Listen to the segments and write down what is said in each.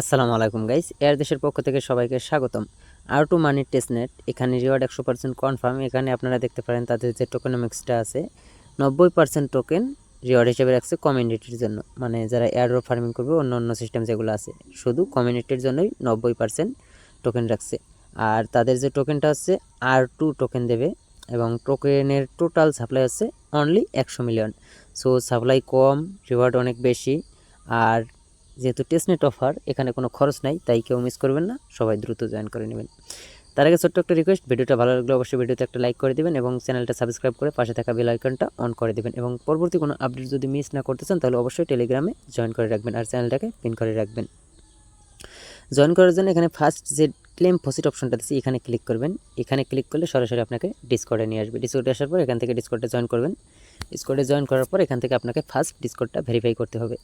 আসসালামু আলাইকুম guys air দেশের পক্ষ থেকে সবাইকে স্বাগতম। আর টু মানি টেস্টনেট এখানে রিওয়ার্ড একশো পার্সেন্ট কনফার্ম এখানে আপনারা দেখতে পারেন তাদের যে টোকেনমিক্সটা আছে, নব্বই পার্সেন্ট টোকেন রিওয়ার্ড হিসেবে রাখছে কমিউনিটির জন্য। মানে যারা এয়ারড্র ফার্মিং করবে, অন্য অন্য সিস্টেম যেগুলো আছে। শুধু কমিউনিটির জন্যই নব্বই পার্সেন্ট টোকেন রাখছে। আর তাদের যে টোকেনটা হচ্ছে আর টু টোকেন দেবে এবং টোকেনের টোটাল সাপ্লাই হচ্ছে অনলি একশো মিলিয়ন সো সাপ্লাই কম রিওয়ার্ড অনেক বেশি। আর যেহেতু টেস্টনেট অফার এখানে কোনো খরচ নাই, তাই কেউ মিস করবেন না, সবাই দ্রুত জয়েন করে নেবেন। তার আগে ছোট্ট একটা রিকোয়েস্ট ভিডিওটা ভালো লাগলে অবশ্যই ভিডিওতে একটা লাইক করে দিবেন এবং চ্যানেলটা সাবস্ক্রাইব করে পাশে থাকা বেল আইকনটা অন করে দিবেন এবং পরবর্তী কোনো আপডেট যদি মিস না করতে চান, তাহলে অবশ্যই টেলিগ্রামে জয়েন করে রাখবেন আর চ্যানেলটাকে পিন করে রাখবেন। জয়েন করার জন্য এখানে ফার্স্ট যে ক্লেম ফসিট অপশনটা দিচ্ছি, এখানে ক্লিক করবেন। এখানে ক্লিক করলে সরাসরি আপনাকে ডিসকর্ডে নিয়ে আসবে। ডিসকর্ডে আসার পর এখান থেকে ডিসকর্ডে জয়েন করবেন। ডিসকর্ডে জয়েন করার পর এখান থেকে আপনাকে ফার্স্ট ডিসকর্ডটা ভেরিফাই করতে হবে।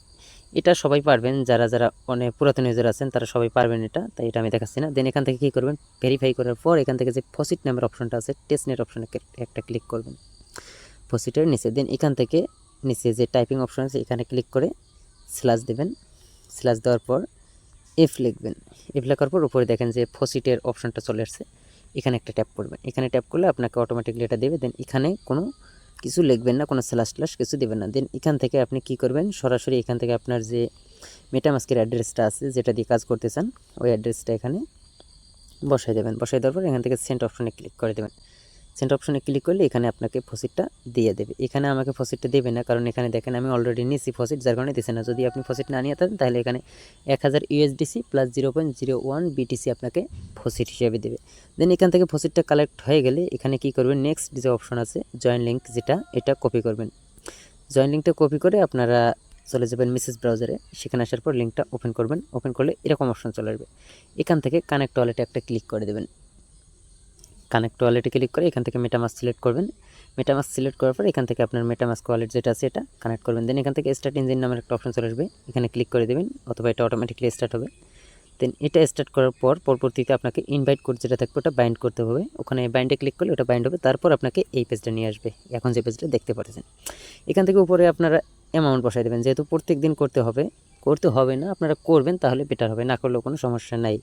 এটা সবাই পারবেন, যারা যারা অনেক পুরাতন ইউজার আছেন, তারা সবাই পারবেন এটা, তাই এটা আমি দেখাচ্ছি না। দেন এখান থেকে কী করবেন? ভেরিফাই করার পর এখান থেকে যে ফসিট নামের অপশনটা আছে টেস্ট নেট অপশনে একটা ক্লিক করবেন। ফসিটের নিচে দেন এখান থেকে নিচে যে টাইপিং অপশন আছে, এখানে ক্লিক করে স্ল্যাশ দেবেন। স্ল্যাশ দেওয়ার পর এফ লিখবেন। এফ লেখার পর উপরে দেখেন যে ফসিটের অপশনটা চলে আসছে। এখানে একটা ট্যাপ করবেন। এখানে ট্যাপ করলে আপনাকে অটোমেটিকলি এটা দেবে। দেন এখানে কোনো কিছু লিখবেন না, কোনো স্ল্যাশ স্ল্যাশ কিছু দেবেন না। দেন এখান থেকে আপনি কি করবেন? সরাসরি এখান থেকে আপনার যে মেটামাস্কের অ্যাড্রেসটা আছে, যেটা দিয়ে কাজ করতে চান, ওই অ্যাড্রেসটা এখানে বসাই দেবেন। বসাই দেওয়ার পর এখান থেকে সেন্ট অপশনে ক্লিক করে দেবেন। সেন্ট অপশনে ক্লিক করলে এখানে আপনাকে ফসিটটা দিয়ে দেবে। এখানে আমাকে ফসিটটা দেবে না, কারণ এখানে দেখেন আমি অলরেডি নিয়েছি ফসিট যার কারণে দিচ্ছে না। যদি আপনি ফসিট না নিয়ে থাকেন, তাহলে এখানে এক হাজার USDC plus zero point zero one BTC আপনাকে ফসিট হিসেবে দেবে। দেন এখান থেকে ফসিটটা কালেক্ট হয়ে গেলে এখানে কি করবেন? নেক্সট যে অপশন আছে জয়েন লিঙ্ক যেটা এটা কপি করবেন। জয়েন লিঙ্কটা কপি করে আপনারা চলে যাবেন মেসেজ ব্রাউজারে সেখানে আসার পর লিঙ্কটা ওপেন করবেন। ওপেন করলে এরকম অপশন চলে আসবে। এখান থেকে কানেক্ট ওয়ালেটে একটা ক্লিক করে দেবেন। কানেক্ট ওয়ালেটে ক্লিক করে এখান থেকে মেটামাস সিলেক্ট করবেন। মেটামাস সিলেক্ট করার পর এখান থেকে আপনার মেটামাস ওয়ালেট যেটা আছে এটা কানেক্ট করবেন। দেন এখান থেকে স্টার্ট ইঞ্জিন নামের একটা অপশন চলে আসবে। এখানে ক্লিক করে দেবেন অথবা এটা অটোমেটিকলি স্টার্ট হবে। দেন এটা স্টার্ট করার পর পরবর্তীতে আপনাকে ইনভাইট কোড যেটা থাকবে ওটা বাইন্ড করতে হবে। ওখানে বাইন্ডে ক্লিক করলে ওটা বাইন্ড হবে। তারপর আপনাকে এই পেজটা নিয়ে আসবে। এখন যে পেজটা দেখতে পাচ্ছেন এখান থেকে উপরে আপনারা অ্যামাউন্ট বসাই দেবেন। যেহেতু প্রত্যেক দিন করতে হবে করতে হবে না। আপনারা করবেন তাহলে বেটার হবে, না করলেও কোনো সমস্যা নাই।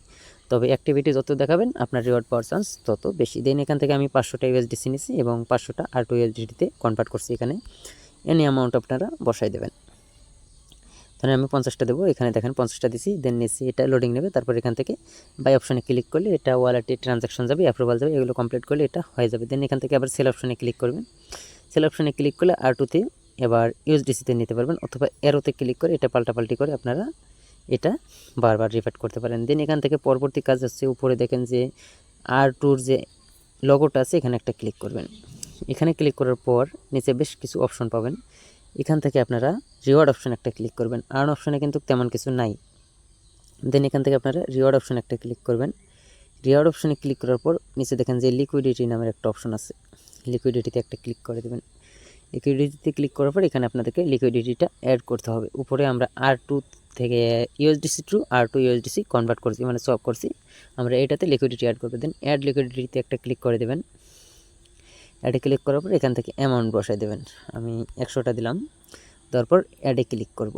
তবে অ্যাক্টিভিটি যত দেখাবেন, আপনার রিওয়ার্ড পাওয়ার চান্স তত বেশি। দেন এখান থেকে আমি পাঁচশোটা ইউএসডিসি নিছি এবং পাঁচশোটা আর টু ইউএসডিতে কনভার্ট করছি এখানে। এনি অ্যামাউন্ট আপনারা বসাই দেবেন। তাহলে আমি পঞ্চাশটা দেবো, এখানে দেখেন পঞ্চাশটা দিছি দেন নিচ্ছি এটা লোডিং নেবে, তারপর এখান থেকে বাই অপশনে ক্লিক করলে এটা ওয়ালেটে ট্রানজাকশন যাবে অ্যাপ্রুভাল যাবে, এগুলো কমপ্লিট করলে এটা হয়ে যাবে। দেন এখান থেকে আবার সেল অপশনে ক্লিক করবেন। সেল অপশনে ক্লিক করলে আর টুতে এবার ইউএসডিসিতে নিতে পারবেন অথবা এরোতে ক্লিক করে এটা পাল্টাপাল্টি করে আপনারা এটা বারবার রিফাইট করতে পারেন। দেন এখান থেকে পরবর্তী কাজ হচ্ছে উপরে দেখেন যে আর টুর যে লগোটা আছে, এখানে একটা ক্লিক করবেন। এখানে ক্লিক করার পর নিচে বেশ কিছু অপশন পাবেন। এখান থেকে আপনারা রিওয়ার্ড অপশন একটা ক্লিক করবেন। আর্ন অপশনে কিন্তু তেমন কিছু নাই। দেন এখান থেকে আপনারা রিওয়ার্ড অপশন একটা ক্লিক করবেন। রিওয়ার্ড অপশনে ক্লিক করার পর নিচে দেখেন যে লিকুইডিটি নামের একটা অপশন আছে। লিকুইডিটিতে একটা ক্লিক করে দেবেন। লিকুইডিটিতে ক্লিক করার পর এখানে আপনাদেরকে লিকুইডিটিটা অ্যাড করতে হবে। উপরে আমরা আর টু থেকে USDC to R two USDC convert করছি মানে সব করছি। আমরা এটাতে লিকুইডিটি অ্যাড করবে। দেন অ্যাড লিকুইডিটিতে একটা ক্লিক করে দেবেন। অ্যাডে ক্লিক করার পর এখান থেকে অ্যামাউন্ট বসাই দেবেন। আমি একশোটা দিলাম। তারপর অ্যাডে ক্লিক করব।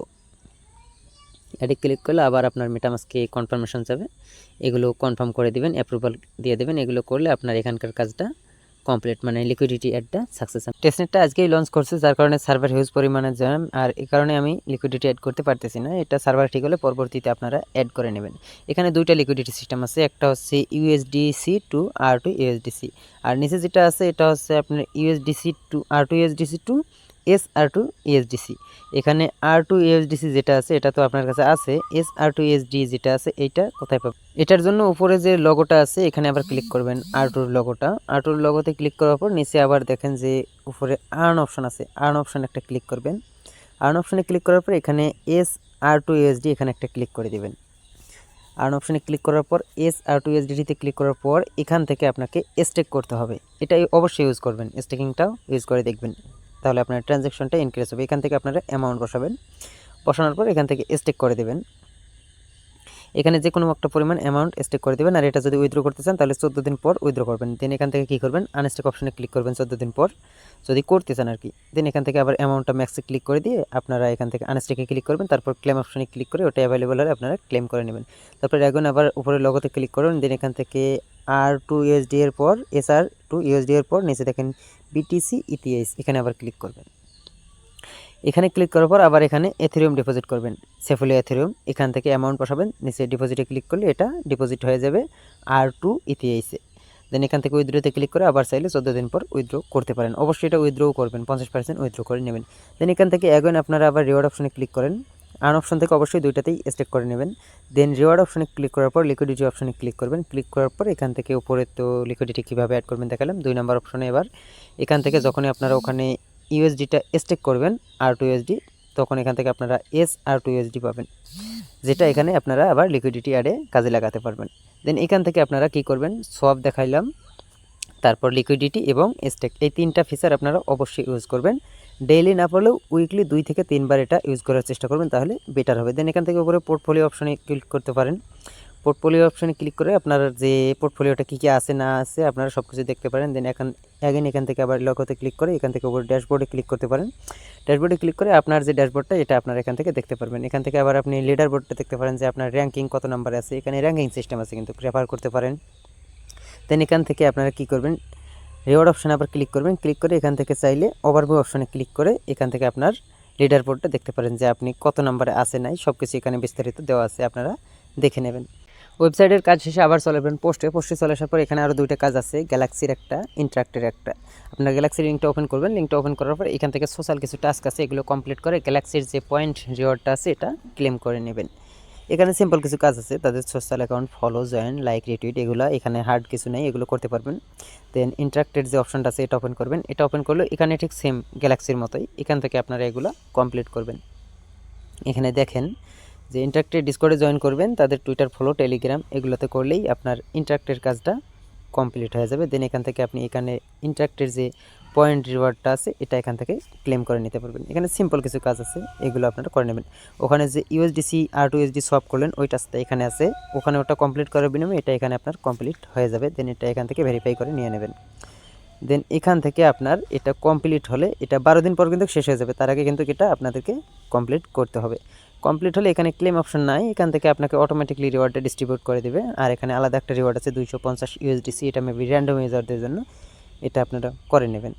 অ্যাডে ক্লিক করলে আবার আপনার মেটামাসকে কনফার্মেশন যাবে। এগুলো কনফার্ম করে দিবেন অ্যাপ্রুভাল দিয়ে দেবেন। এগুলো করলে আপনার এখানকার কাজটা কমপ্লিট মানে লিকুইডিটি অ্যাডটা সাকসেস টেস্টনেটটা আজকেই লঞ্চ করছে, যার কারণে সার্ভার হিউজ পরিমাণে জ্যাম আর এই কারণে আমি লিকুইডিটি অ্যাড করতে পারতেছি না। এটা সার্ভার ঠিক হলে পরবর্তীতে আপনারা অ্যাড করে নেবেন। এখানে দুইটা লিকুইডিটি সিস্টেম আছে, একটা হচ্ছে USDC to R two USDC আর নিচে যেটা আছে, এটা হচ্ছে আপনার USDC to R two USDC to S R two USDC এখানে আর টু ইএসডিসি যেটা আছে, এটা তো আপনার কাছে আছে। এস আর টু ইএসডি যেটা আছে, এইটা কোথায় পাবেন? এটার জন্য উপরে যে লগোটা আছে, এখানে আবার ক্লিক করবেন আর টুর লগোটা আর টুর লগোতে ক্লিক করার পর নিচে আবার দেখেন যে উপরে আর্ন অপশন আছে। আর্ন অপশন একটা ক্লিক করবেন। আর্ন অপশনে ক্লিক করার পর এখানে এস আর টু ইএসডি এখানে একটা ক্লিক করে দিবেন। আর্ন অপশনে ক্লিক করার পর এস আর টু এসডিটিতে ক্লিক করার পর এখান থেকে আপনাকে স্টেক করতে হবে। এটাই অবশ্যই ইউজ করবেন। স্টেকিংটাও ইউজ করে দেখবেন। তাহলে আপনার ট্রানজ্যাকশনটা ইনক্রিজ হবে। এখান থেকে আপনারা অ্যামাউন্ট বসাবেন। বসানোর পর এখান থেকে স্টেক করে দেবেন। এখানে যে কোনো একটা পরিমাণ অ্যামাউন্ট স্টেক করে দেবেন। আর এটা যদি উইথড্র করতে চান, তাহলে চোদ্দ দিন পর উইথড্র করবেন। দেন এখান থেকে কী করবেন? আনস্টেক অপশনে ক্লিক করবেন চোদ্দ দিন পর। যদি করতে চান আর কি। দেন এখান থেকে আবার অ্যামাউন্টটা ম্যাক্সে ক্লিক করে দিয়ে আপনারা এখান থেকে আনস্টেকে ক্লিক করবেন। তারপর ক্লেম অপশনে ক্লিক করে ওটা অ্যাভেলেবল হলে আপনারা ক্লেম করে নেবেন। তারপর এখন আবার উপরে লগোতে ক্লিক করুন। দেন এখান থেকে আর টু ইউএসডি এর পর এস আর টু ইউএসডি এর পর নিচে দেখেন বিটিসি ইটিএস এখানে আবার ক্লিক করবেন। এখানে ক্লিক করার পর আবার এখানে এথেরিয়াম ডিপোজিট করবেন। সেফুলি এথেরিয়াম এখান থেকে অ্যামাউন্ট বসাবেন, নিচে ডিপোজিটে ক্লিক করলে এটা ডিপোজিট হয়ে যাবে আর টু ইতিএসে দেন এখান থেকে উইথড্রোতে ক্লিক করে আবার চাইলে চোদ্দ দিন পর উইথড্রো করতে পারেন। অবশ্যই এটা উইথড্রো করবেন, পঞ্চাশ পার্সেন্ট উইথড্রো করে নেবেন। দেন এখান থেকে এখন আপনারা আবার রিওয়ার্ড অপশনে ক্লিক করেন। আর্ন অপশন থেকে অবশ্যই দুইটাতেই স্টেক করে নেবেন। দেন রিওয়ার্ড অপশনে ক্লিক করার পর লিকুইডিটি অপশনে ক্লিক করবেন। ক্লিক করার পর এখান থেকে উপরে তো লিকুইডিটি কীভাবে অ্যাড করবেন দেখালাম। দুই নম্বর অপশনে এবার এখান থেকে যখনই আপনারা ওখানে ইউএসডিটা স্টেক করবেন আর টু ইউএসডি তখন এখান থেকে আপনারা এস আর টু ইউএসডি পাবেন। যেটা এখানে আপনারা আবার লিকুইডিটি অ্যাডে কাজে লাগাতে পারবেন। দেন এখান থেকে আপনারা কি করবেন? সব দেখাইলাম, তারপর লিকুইডিটি এবং স্টেক এই তিনটা ফিচার আপনারা অবশ্যই ইউজ করবেন। ডেইলি না পারলেও উইকলি দুই থেকে তিনবার এটা ইউজ করার চেষ্টা করবেন, তাহলে বেটার হবে। দেন এখান থেকে উপরে পোর্টফোলিও অপশানে ক্লিক করতে পারেন। পোর্টফোলিও অপশানে ক্লিক করে আপনার যে পোর্টফোলিওটা কী কী আছে, না আছে, আপনারা সব কিছু দেখতে পারেন। দেন এখন অ্যাগেন এখান থেকে আবার লগতে ক্লিক করে এখান থেকে উপরে ড্যাশবোর্ডে ক্লিক করতে পারেন। ড্যাশবোর্ডে ক্লিক করে আপনার যে ড্যাশবোর্ডটা এটা আপনার এখান থেকে দেখতে পারবেন। এখান থেকে আবার আপনি লিডার বোর্ডটা দেখতে পারেন যে আপনার র্যাঙ্কিং কত নাম্বার আছে। এখানে র্যাঙ্কিং সিস্টেম আছে, কিন্তু রেফার করতে পারেন। দেন এখান থেকে আপনারা কী করবেন? রিওয়ার্ড অপশানে আবার ক্লিক করবেন। ক্লিক করে এখান থেকে চাইলে ওভারভিউ অপশানে ক্লিক করে এখান থেকে আপনার লিডার বোর্ডটা দেখতে পারেন যে আপনি কত নাম্বারে আছে, নাই সব কিছু এখানে বিস্তারিত দেওয়া আছে, আপনারা দেখে নেবেন। ওয়েবসাইটের কাজ শেষে আবার চলে যাবেন পোস্টে পোস্টে চলে আসার পর এখানে আরও দুইটা কাজ আছে গ্যালাক্সির একটা ইন্টারাক্টের একটা। আপনার গ্যালাক্সির লিঙ্কটা ওপেন করবেন। লিঙ্কটা ওপেন করার পর এখান থেকে সোশ্যাল কিছু টাস্ক আছে, এগুলো কমপ্লিট করে গ্যালাক্সির যে পয়েন্ট রিওয়ার্ডটা আছে, এটা ক্লেম করে নেবেন। এখানে সিম্পল কিছু কাজ আছে। তাদের social account follow join like retweet এগুলো এখানে হার্ড কিছু নেই, এগুলো করতে পারবেন। দেন ইন্টারাক্টেড যে অপশনটা আছে, এটা ওপেন করবেন। এটা ওপেন করলে এখানে ঠিক সেম গ্যালাক্সির মতোই এখান থেকে আপনারা এগুলো কমপ্লিট করবেন। এখানে দেখেন যে ইন্টারাক্টেড ডিসকর্ডে জয়েন করবেন, তাদের টুইটার ফলো টেলিগ্রাম এগুলোতে করলেই আপনার ইন্টারাক্টের কাজটা কমপ্লিট হয়ে যাবে। দেন এখান থেকে আপনি এখানে ইন্টারাক্টের যে পয়েন্ট রিওয়ার্ডটা আছে, এটা এখান থেকে ক্লেম করে নিতে পারবেন। এখানে সিম্পল কিছু কাজ আছে, এগুলো আপনারা করে নেবেন। ওখানে যে USDC R two USD solve করলেন ওই টাস্কটা এখানে আছে। ওখানে ওটা কমপ্লিট করার বিনিময়ে এটা এখানে আপনার কমপ্লিট হয়ে যাবে। দেন এটা এখান থেকে ভেরিফাই করে নিয়ে নেবেন। দেন এখান থেকে আপনার এটা কমপ্লিট হলে এটা বারো দিন পর কিন্তু শেষ হয়ে যাবে। তার আগে কিন্তু এটা আপনাদেরকে কমপ্লিট করতে হবে। কমপ্লিট হলে এখানে ক্লেম অপশন নাই। এখান থেকে আপনাকে অটোমেটিকলি রিওয়ার্ডটা ডিস্ট্রিবিউট করে দেবে। আর এখানে আলাদা একটা রিওয়ার্ড আছে, দুইশো পঞ্চাশ ইউএসডিসি এটা মেবি র্যান্ডম ইউজারদের জন্য। এটা আপনারা করে নেবেন।